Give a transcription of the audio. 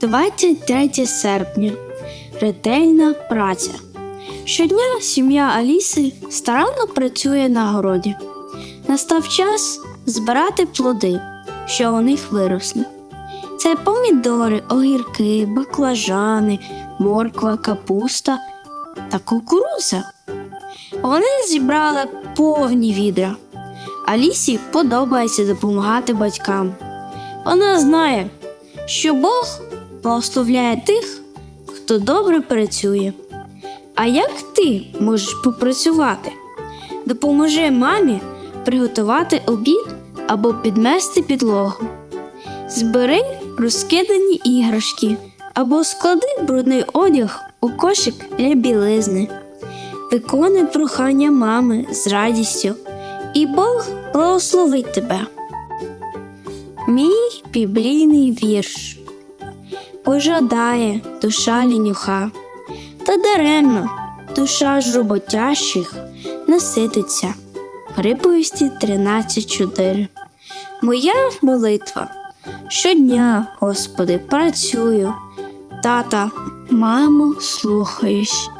23 серпня. Ретельна праця. Щодня сім'я Аліси старанно працює на городі. Настав час збирати плоди, що у них виросли. Це помідори, огірки, баклажани, морква, капуста та кукурудза. Вони зібрали повні відра. Алісі подобається допомагати батькам. Вона знає, що Бог благословляє тих, хто добре працює. А як ти можеш попрацювати? Допоможи мамі приготувати обід або підмести підлогу. Збери розкидані іграшки або склади брудний одяг у кошик для білизни. Виконуй прохання мами з радістю, і Бог благословить тебе. Мій біблійний вірш пожадає душа лінюха, та даремно душа ж роботящих насититься. Приповісті 13.4 Моя молитва. Щодня, Господи, працюю. Тата, мамо, слухаюсь.